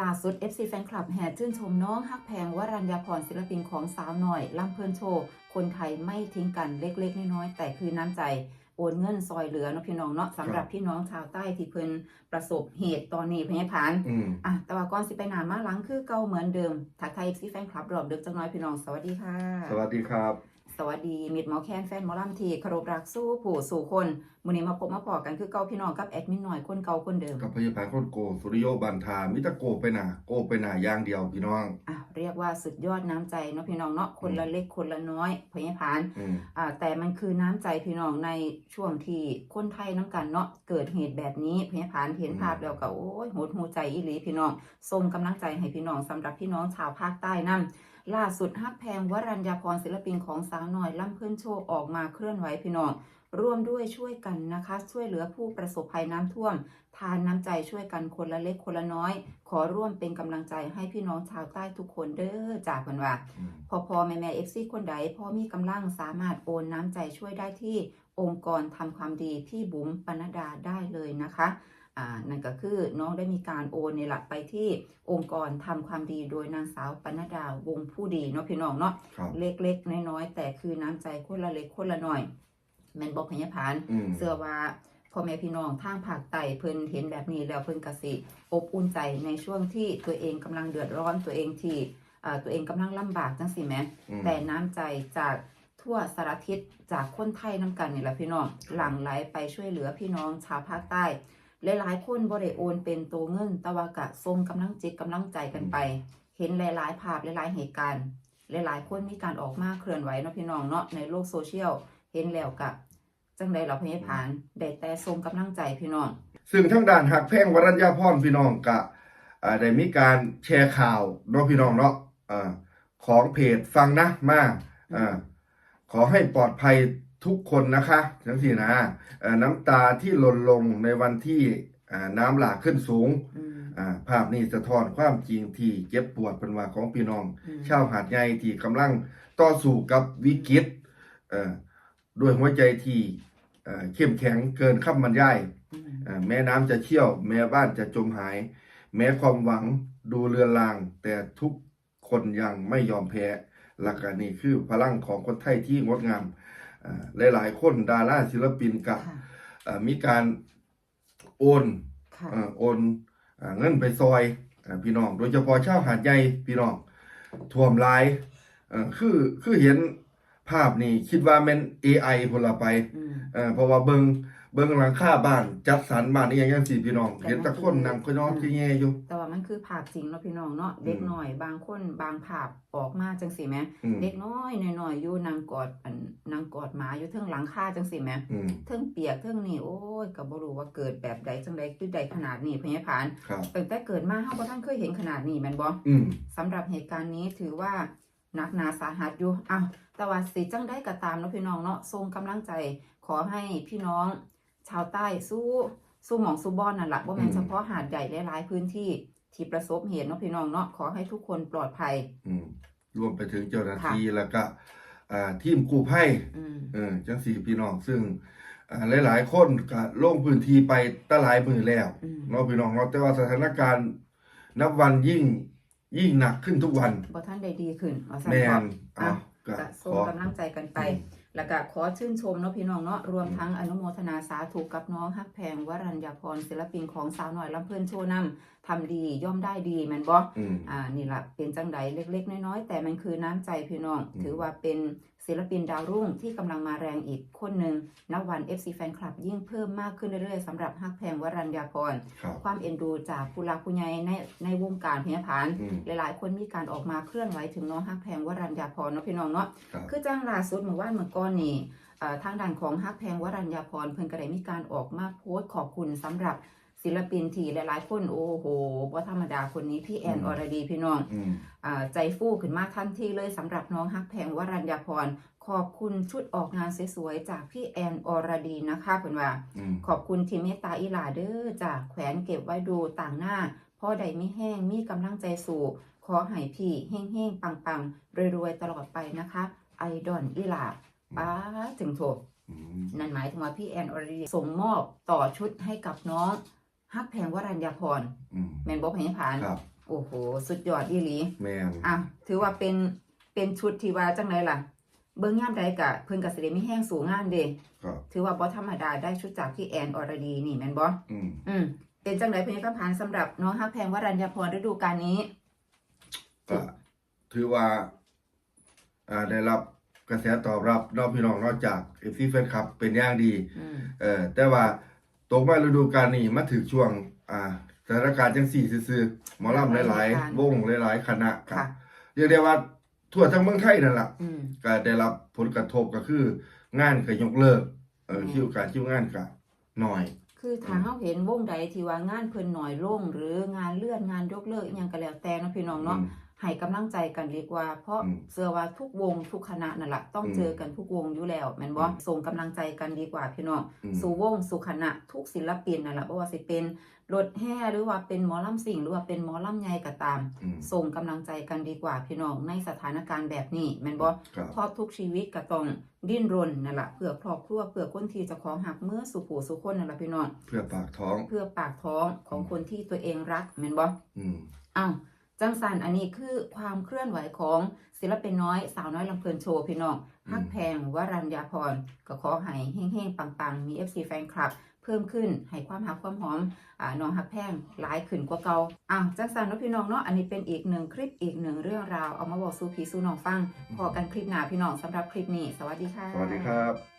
ล่าสุด FC แฟนคลับแห่ชื่นชมน้องฮักแพงวรัญญาพรศิลปินของสาวหน่อยลำเพลินโชว์ คนไทยไม่ทิ้งกันเล็กๆ น้อยๆแต่คือน้ำใจโอนเงินซอยเหลือเนาะพี่น้องเนาะสำหรับพี่น้องชาวใต้ที่เพิ่นประสบเหตุตอนนี้พญพานอืมอะแต่ว่าก่อนสิไปหนามาหลังคือเก่าเหมือนเดิมทักทาย FC แฟนคลับรอบดึกจังน้อยพี่น้องสวัสดีค่ะ สวัสดีครับ สวัสดี มิดหมอแคนแฟนหมอลำทีเคารพรักสู้ผู้สู่คนมื้อนี้มาพบมาพอกันคือเก่าพี่น้องกับแอดมินหน่อยคนเก่าคนเดิม กับพยาบาลคนโกสุริโยบันทามิตรโกไปหนาโกไปหนาอย่างเดียวพี่น้องอะเรียกว่าสุดยอดน้ำใจเนาะพี่น้องเนาะคนละเล็กคนละน้อยพญพานอืมอ่าแต่มันคือน้ำใจพี่น้องในช่วงที่คนไทยน้ำกันเนาะเกิดเหตุแบบนี้พญพานเห็นภาพแล้วก็โอ้ยโหดหูใจอีหลีพี่น้องส่งกำลังใจให้พี่น้องสำหรับพี่น้องชาวภาคใต้นํ ล่าสุดฮักแพงวรัญญาพรศิลปินของสาวน้อยล่ำเพื่อนโชว์ออกมาเคลื่อนไหวพี่น้องร่วมด้วยช่วยกันนะคะ ช่วยเหลือผู้ประสบภัยน้ำท่วม ทานน้ำใจช่วยกันคนละเล็กคนละน้อย ขอร่วมเป็นกำลังใจให้พี่น้องชาวใต้ทุกคนเด้อจากกันว่าอืมพอพอแม่แม่เอฟซีคนใดพอมีกำลังสามารถโอนน้ำใจช่วยได้ที่องค์กรทำความดีพี่บุ๋มปนดาได้เลยนะคะอ่า นั่นก็คือน้องได้มีการโอนในหลักไปที่องค์กรทำความดีโดยนางสาวปนดาวงผู้ดีเนาะพี่น้องเนาะครับเล็กๆน้อยๆแต่คือน้ำใจคนละเล็กคนละน้อยแม่นบอกพญพานอืมเสื้อว่าพ่อแม่พี่น้องทางภาคใต้เพิ่นเห็นแบบนี้แล้วเพิ่นกสิอบอุ่นใจในช่วงที่ตัวเองกำลังเดือดร้อนตัวเองที่อ่าตัวเองกำลังลำบากจังสิแหมอืมแต่น้ำใจจากทั่วสารทิศจากคนไทยน้ำกันนี่แหละพี่น้องหลั่งไหลไปช่วยเหลือพี่น้องชาวภาคใต้ หลายๆ คนบ่ได้โอนเป็นตัวเงินแตะวากะทรงกำลังจิตกำลังใจกันไป เห็นหลาย ๆ ภาพหลาย ๆ เหตุการณ์ หลาย ๆ คนมีการออกมาเคลื่อนไหวเนาะพี่น้องเนาะในโลกโซเชียลเห็นแล้วกะจังใดเราพยาผานได้แต่ทรงกำลังใจพี่น้อง ซึ่งทั้งด้านหักแพ่งวรัญญาพรพี่น้องกะอ่าได้มีการแชร์ข่าวเนาะพี่น้องเนาะอ่าของเพจฟังนะมาอ่าขอให้ปลอดภัย ทุกคนนะคะทั้งสี่นะอ่าน้ำตาที่หล่นลงในวันที่อ่าน้ำหลากขึ้นสูงอืมอ่าภาพนี้สะท้อนความจริงที่เจ็บปวดเป็นว่าของพี่น้องอืมชาวหาดใหญ่ที่กำลังต่อสู้กับวิกฤตเอ่อด้วยหัวใจที่เอ่อเข้มแข็งเกินคำบรรยายอืมเอ่อแม้น้ำจะเชี่ยว แม้บ้านจะจมหาย แม้ความหวังดูเลือนลาง แต่ทุกคนยังไม่ยอมแพ้หลักการนี้คือพลังของคนไทยที่งดงามอ่า หลาย ๆ คนดาราศิลปินกับค่ะเอ่อมีการโอนค่ะเอ่อโอนเอ่อเงินไปซอยเอ่อพี่น้อง โดยเฉพาะชาวหาดใหญ่พี่น้องท่วมหลายเอ่อคือคือเห็น ภาพนี่คิดว่าแม่น AI พนละไปอืมเอ่อเพราะว่าเบิงเบิงหลังคาบ้านจัดสรรบ้านนี่อย่างจังซี่พี่น้องแต่เห็นแตะคนนั่งก็นอนอืมที่แย่อยู่ แต่ว่ามันคือภาพจริงเนาะพี่น้องเนาะอืมเด็กน้อยบางคนบางภาพออกมาจังสิแหมอืมเด็กน้อยน้อยๆอยู่นางกอดอันนางกอดหมาอยู่เทิงหลังคาจังสิแหมอืมเทิงเปียกเทิงนี่โอ้ยก็บ่รู้ว่าเกิดแบบใดจังใดคือใดขนาดนี้พญาผานครับตั้งแต่เกิดมาเฮาบ่ทันเคยเห็นขนาดนี้แม่นบ่อืมสำหรับเหตุการณ์นี้ถือว่าห นักหนาสาหัสอยู่อ้าวแต่ว่าสิจังได้ก็ตามเนาะพี่น้องเนาะทรงกำลังใจขอให้พี่น้อง ชาวใต้สู้สู้หมองสู้บอนนั่นแหละว่าแม่นอืมเฉพาะหาดใหญ่หลายๆพื้นที่ที่ประสบเหตุเนาะพี่น้องเนาะขอให้ทุกคนปลอดภัยอืมรวมไปถึงเจ้าหน้าค่ะที่แล้วก็อ่าทีมกู้ภัยอืมเออจังสี่พี่น้องซึ่งอ่าหลาย ๆ คนก็ลงพื้นที่ไปตะหลายมือแล้วอืมเนาะพี่น้องเนาะแต่ว่าสถานการณ์นับวันยิ่ง ยิ่งหนักขึ้นทุกวันบ่ท่านได้ดีขึ้นเอาสั่นแม่ก่อนนอะเอาก็จะขส่งอกำลังใจกันไป แล้วก็ขอชื่นชมเนาะพี่น้องเนาะรวมทั้งอนุโมทนาสาธุกับน้องฮักแพงวรัญญาพรศิลปินของสาวหน่อยลำเพื่อนโชว์นำทำดีย่อมได้ดีแม่นบ่อืมอ่านี่ละเป็นจังใดเล็ก ๆ น้อยๆแต่มันคือน้ำใจพี่น้องอืมถือว่าเป็นศิลปินดาวรุ่งที่กำลังมาแรงอีกคนหนึ่งนับวัน FC แฟนคลับยิ่งเพิ่มมากขึ้นเรื่อยๆสำหรับฮักแพงวรัญญาพร ครับความเอ็นดูจากผู้หลักผู้ใหญ่ในในวงการพยาพาน อืม หลายๆ คนมีการออกมาเคลื่อนไหวถึงน้องฮักแพงวรัญญาพรเนาะพี่น้องเนาะ ครับ คือจ้างล่าสุดเมื่อวานเมื่อก่อนนี่เอ่อทางด้านของฮักแพงวรัญญาพรเพิ่นก็ได้มีการออกมาโพสต์ขอบคุณสำหรับศิลปินที่หลายๆ คนโอ้โหบ่ธรรมดาคนนี้พี่แอนอืมอรดีพี่น้องอืมอ่าใจฟูขึ้นมาทันทีเลยสำหรับน้องฮักแพงวรัญญาพร ขอบคุณชุดออกงานสวยๆจากพี่แอนอรดีนะคะเพิ่นว่าอืมขอบคุณที่เมตตาอีหลาเด้อจากแขวนเก็บไว้ดูต่างหน้าพ่อใดไม่แห้งมีกำลังใจสู่ ขอให้พี่เฮ้งเฮงๆปังๆรวยๆตลอดไปนะคะ ไอดอนอีหลา ป้าถึงโถอืมนั่นหมายถึงว่าพี่แอนอรดีส่งมอบต่อชุดให้กับน้องฮักแพงวรัญญาพรอืมแมนบอกพยาผานครับโอ้โห สุดยอดอีหลีแม่นอะถือว่าเป็นเป็นชุดที่ว่าจังไรล่ะ เบิ้งย่ามใดกะเพิ่นกะสิได้มีแห้งสูงงานเด้ครับถือว่าบ่ธรรมดาได้ชุดจากพี่แอนอรดีนี่แม่นบ่อืมอืมเป็นจังไรเพิ่นคำพันธ์สำหรับน้องฮักแพงวรัญญาพรฤดูกาลนี้ก็ถือว่าอ่าได้รับ กระแสตอบรับเนอกพี่น้องนอกจาก FC แฟนคลับเป็นอย่างดีอืมเออแต่ว่าตกมาฤดูกาลนี้มาถึงช่วงอ่าสถานการณ์จังสี่ซื่อๆหมอลำหลายๆวงหลายๆคณะก็ค่ะเรียกได้ว่าทั่วทั้งเมืองไทยนั่นล่ะอืมก็ได้รับผลกระทบก็คืองานก็ยกเลิกเอออืมคิวการคิวงานก็น้อย คือถ้าเฮาเห็นวงใดที่ว่างานเพิ่นน้อยลงหรืองานเลื่อนงานยกเลิกอิหยังก็แล้วแต่เนาะพี่น้องเนาะอืม ให้กำลังใจกันดีกว่า เพราะอืมเชื่อว่าทุกวงทุกคณะนั่นแหละต้องอืมเจอกันทุกวงอยู่แล้วแม่นบ่อืมส่งกำลังใจกันดีกว่าพี่น้องอืมสู่วงสู่คณะทุกศิลปินนั่นแหละบ่ว่าสิเป็นรถแห่หรือว่าเป็นหมอลำสิ่งหรือว่าเป็นหมอลำใหญ่ก็ตามอืมส่งกำลังใจกันดีกว่าพี่น้องในสถานการณ์แบบนี้แม่นบ่ครับเพราะทุกชีวิตก็ต้องดิ้นรนนั่นแหละเพื่อครอบครัวเพื่อคนที่เจะของหักเมื่อสู่ผู้สู่คนนั่นแหละพี่น้องเพื่อปากท้องเพื่อปากท้องของคนที่ตัวเองรักแม่นบ่อืมอ้าว จังสันอันนี้คือความเคลื่อนไหวของศิลปินน้อยสาวน้อยลำเพลินโชว์พี่น้องอืมฮักแพงวรัญญาพรก็ขอให้เฮ้งๆ ปังๆ มี FC แฟนคลับ เพิ่มขึ้นให้ความหักความหอมอ่าน้องฮักแพงหลายขึ้นกว่าเก่าอ้าวจังสันเนาะพี่น้องเนาะอันนี้เป็นอีกหนึ่งคลิปอีกหนึ่งเรื่องราวเอามาบอกสู่พี่สู่น้องฟังพอกันคลิปหน้าพี่น้องสำหรับคลิปนี้ สวัสดีค่ะ สวัสดีครับ